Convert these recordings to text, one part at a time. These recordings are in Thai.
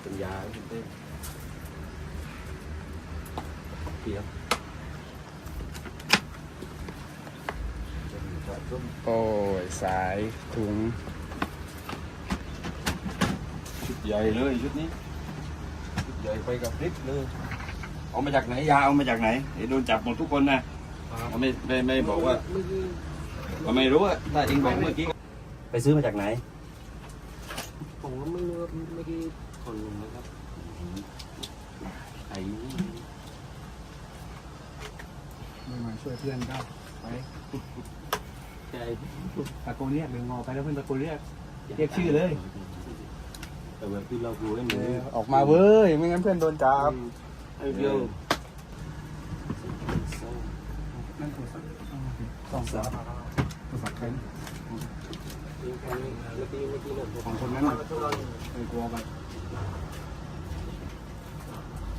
เป็นยาเป็นเต้เปียก โอ้ยสายถุง ชุดใหญ่เลยชุดนี้ ชุดใหญ่ไปกับพริกเลย เอามาจากไหนยาเอามาจากไหนเดี๋ยวโดนจับหมดทุกคนนะเขาไม่ไม่ไม่บอกว่าก็ไม่รู้อะถ้าเองบอกเมื่อกี้ ไปซื้อมาจากไหน ผมก็ไม่รู้ว่าเมื่อกี้คนนะครับไอ้ไม่มาช่วยเพื่อนก็ไป ใช่ตะโกนเรียกเดินงอไปแล้วเพื่อนตะโกนเรียก เรียกชื่อเลย แต่แบบที่เราดูให้มือนออกมาเว้ย ไม่งั้นเพื่อนโดนจับไอ้เดียวนั่นโทรศัพท์สองสามโทรศัพท์เมื่อกี้เมื่อกี้เนี่ยผมของคนนั้นเออกลัวไป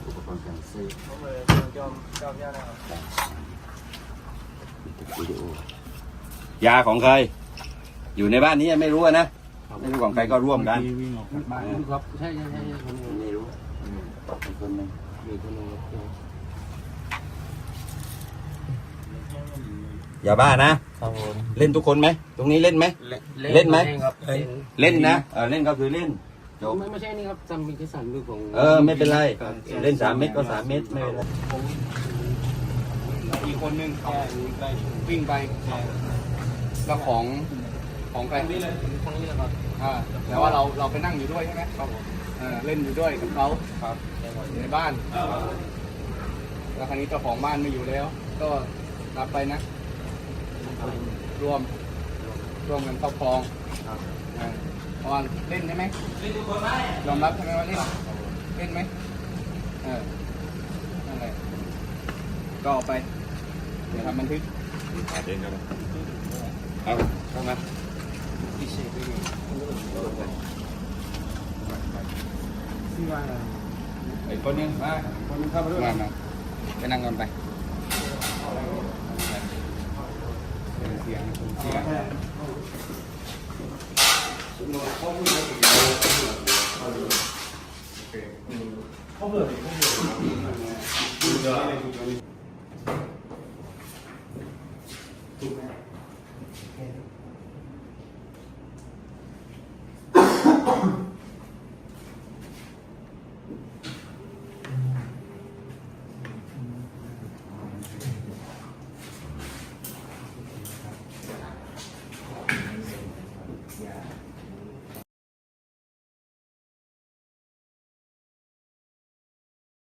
อุปกรณ์การซื้อผมเลยจอมจอมยานะครับวิดีโอ ยาของใคร อยู่ในบ้านนี้ไม่รู้อะนะไม่รู้ของใครก็ร่วมกันวิ่งออกจากบ้านครับใช่ใช่ใช่ใช่คนนึงไม่รู้อีกคนหนึงมีคนนึงครับอย่าบ้านะครับผมเล่นทุกคนไหมตรงนี้เล่นไหมเล่นไหมครับเล่นเล่นนะเออเล่นก็คือเล่นจบไม่ไม่ใช่นี่ครับจำมีแค่สามลูกของเออไม่เป็นไร เล่นสามเม็ดก็สามเม็ดไม่เป็นไรอีกคนนึงวิ่งไป แล้วของของใครนี่เลยคนนี้เลยครับอ่าแต่ว่าเราเราไปนั่งอยู่ด้วยใช่ไหมครับผมเออเล่นอยู่ด้วยกับเขาครับอยู่ในบ้านแล้วคราวนี้เจ้าของบ้านไม่อยู่แล้ว ก็รับไปนะรวมรวมกันครอบครองเออเพราะว่าเล่นใช่ไหมยอมรับใช่ไหมว่าเล่นเล่นไหมเออนั่นแหละก็เอาไปเดี๋ยวทำบันทึกเล่นกัน เอาเข้ามาที่ว่าไอ้คนนึงมาคนเข้ามา